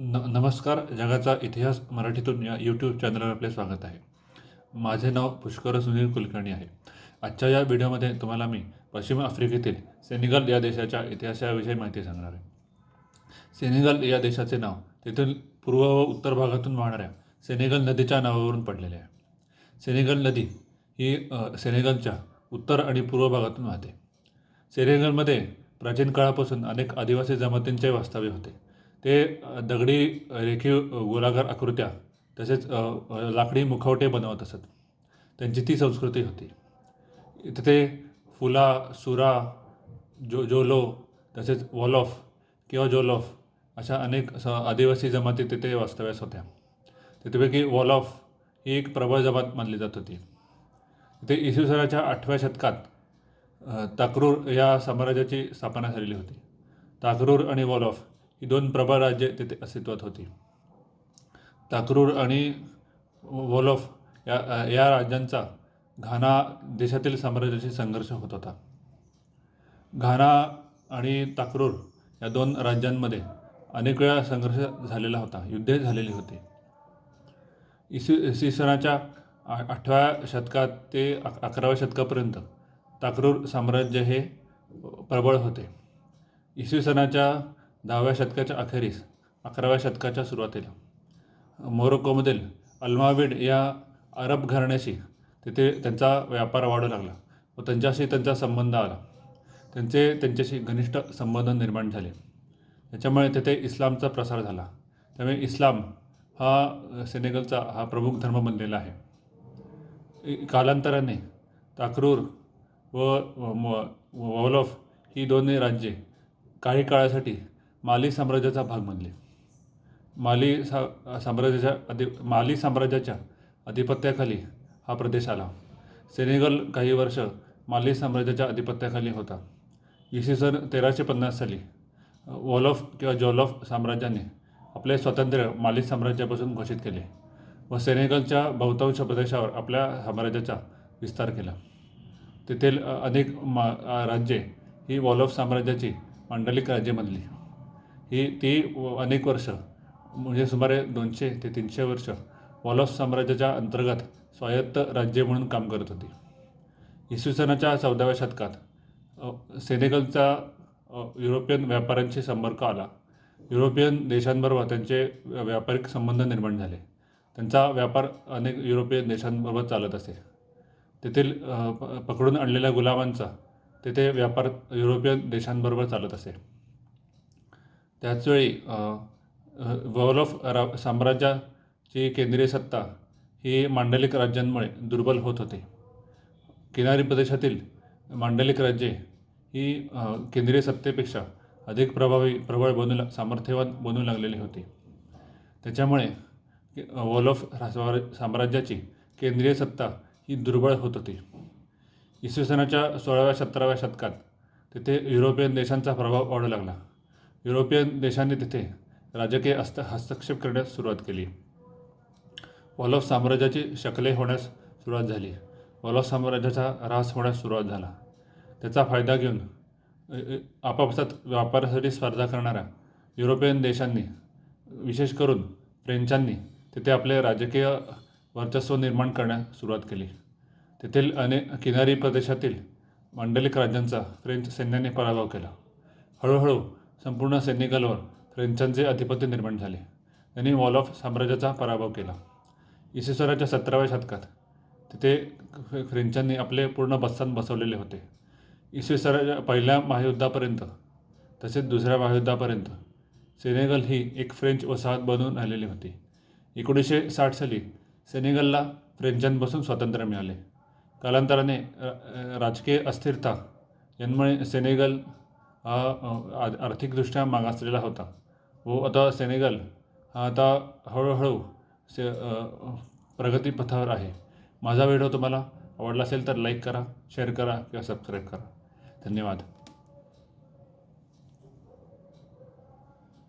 न नमस्कार जगाचा इतिहास मराठीतून या यूट्यूब चॅनलवर आपले स्वागत आहे. माझे नाव पुष्कर सुनील कुलकर्णी आहे. आजच्या या व्हिडिओमध्ये तुम्हाला मी पश्चिम आफ्रिकेतील सेनेगल या देशाच्या इतिहासाविषयी माहिती सांगणार आहे. सेनेगल या देशाचे नाव तेथील पूर्व व उत्तर भागातून वाहणाऱ्या सेनेगल नदीच्या नावावरून पडलेले आहे. सेनेगल नदी ही सेनेगलच्या उत्तर आणि पूर्व भागातून वाहते. सेनेगलमध्ये प्राचीन काळापासून अनेक आदिवासी जमातींचे वास्तव्य होते. ते दगडी रेखीव गोलाकार आकृत्या तसेच लाकडी मुखवटे बनवत असत. त्यांची ती संस्कृती होती. तिथे फुला सुरा जो जोलो तसेच वॉलॉफ किंवा जोलॉफ अशा अनेक स आदिवासी जमाती तिथे वास्तव्यास होत्या. तिथेपैकी वॉलॉफ ही एक प्रबळ जमात मानली जात होती. ते इसवी सनाच्या आठव्या शतकात ताकरूर या साम्राज्याची स्थापना झालेली होती. ताकरूर आणि वॉलॉफ ही दोन प्रबळ राज्य तिथे अस्तित्वात होती. ताकरूर आणि वोलोफ या या राज्यांचा घाना देशातील साम्राज्याशी संघर्ष होत होता. घाना आणि ताकरूर या दोन राज्यांमध्ये अनेक वेळा संघर्ष झालेला होता युद्धे झालेली होती. इसवी इसवी सनाच्या आठव्या शतकात ते अक अकराव्या शतकापर्यंत ताकरूर साम्राज्य हे प्रबळ होते. इसवी सनाच्या दहाव्या शतकाच्या अखेरीस अकराव्या शतकाच्या सुरुवातीला. मोरोक्कोमधील अल्माविड या अरब घराण्याशी तिथे त्यांचा व्यापार वाढू लागला व त्यांच्याशी त्यांचा संबंध आला. त्यांचे त्यांच्याशी घनिष्ठ संबंध निर्माण झाले. त्याच्यामुळे तेथे इस्लामचा प्रसार झाला. त्यामुळे इस्लाम हा सेनेगलचा हा प्रमुख धर्म बनलेला आहे. कालांतराने ताकरूर व व- वॉलॉफ ही दोन्ही राज्ये काही काळासाठी माली साम्राज्याचा भाग बनले. माली सा साम्राज्याच्या अधि माली साम्राज्याच्या अधिपत्याखाली हा प्रदेश आला. सेनेगल काही वर्ष माली साम्राज्याच्या अधिपत्याखाली होता. इसवी सन तेराशे पन्नास साली वॉलॉफ किंवा जॉलॉफ साम्राज्याने आपले स्वातंत्र्य माली साम्राज्यापासून घोषित केले व सेनेगलच्या बहुतांश प्रदेशावर आपल्या साम्राज्याचा विस्तार केला. तेथील अनेक मा राज्ये ही वॉलॉफ साम्राज्याची मांडलिक राज्ये बनली. ही ती व- अनेक वर्ष म्हणजे सुमारे दोनशे ते तीनशे वर्ष वॉलॉस साम्राज्याच्या अंतर्गत स्वायत्त राज्य म्हणून काम करत होती. इसवी सनाच्या चौदाव्या शतकात सेनेगलचा युरोपियन व्यापाऱ्यांशी संपर्क आला. युरोपियन देशांबरोबर त्यांचे व्या- व्यापारिक संबंध निर्माण झाले. त्यांचा व्यापार अनेक युरोपियन देशांबरोबर चालत असे. तेथील पकडून आणलेल्या गुलामांचा तेथे व्यापार युरोपियन देशांबरोबर चालत असे. त्याचवेळी वॉल ऑफ रा साम्राज्याची केंद्रीय सत्ता ही मांडलिक राज्यांमुळे दुर्बल होत होते. किनारी प्रदेशातील मांडलिक राज्ये ही केंद्रीय सत्तेपेक्षा अधिक प्रभावी प्रबळ बनू ला सामर्थ्यवान बनू लागलेली होती. त्याच्यामुळे वॉल ऑफ साम्राज्याची केंद्रीय सत्ता ही दुर्बळ होत होती. इसवी सनाच्या सोळाव्या सतराव्या शतकात तिथे युरोपियन देशांचा प्रभाव वाढू लागला. युरोपियन देशांनी तिथे राजकीय हस्त हस्तक्षेप करण्यास सुरुवात केली. वॉलॉफ साम्राज्याची शकले होण्यास सुरुवात झाली. वॉलॉफ साम्राज्याचा ऱ्हास होण्यास सुरुवात झाला. त्याचा फायदा घेऊन आपापसात व्यापारासाठी स्पर्धा करणाऱ्या युरोपियन देशांनी विशेष करून फ्रेंचांनी तिथे आपले राजकीय वर्चस्व निर्माण करण्यास सुरुवात केली. तेथील अनेक किनारी प्रदेशातील मांडलिक राज्यांचा फ्रेंच सैन्याने पराभव केला. हळूहळू संपूर्ण सेनेगलवर फ्रेंचांचे अधिपत्य निर्माण झाले. त्यांनी वॉल ऑफ साम्राज्याचा पराभव केला. इसवी सतराव्या शतकात तिथे फ्रेंचांनी आपले पूर्ण बस्तान बसवलेले होते. इसवी पहिल्या महायुद्धापर्यंत तसेच दुसऱ्या महायुद्धापर्यंत सेनेगल ही एक फ्रेंच वसाहत बनून राहिलेली होती. एकोणीसशे साठ साली सेनेगलला फ्रेंचांपासून स्वातंत्र्य मिळाले. कालांतराने राजकीय अस्थिरता यांमुळे सेनेगल हा आर्थिकदृष्ट्या मागासलेला होता. व आता सेनेगल हा आता हळूहळू से प्रगतीपथावर आहे. माझा व्हिडिओ तुम्हाला आवडला असेल तर लाईक करा शेअर करा किंवा सबस्क्राईब करा. धन्यवाद.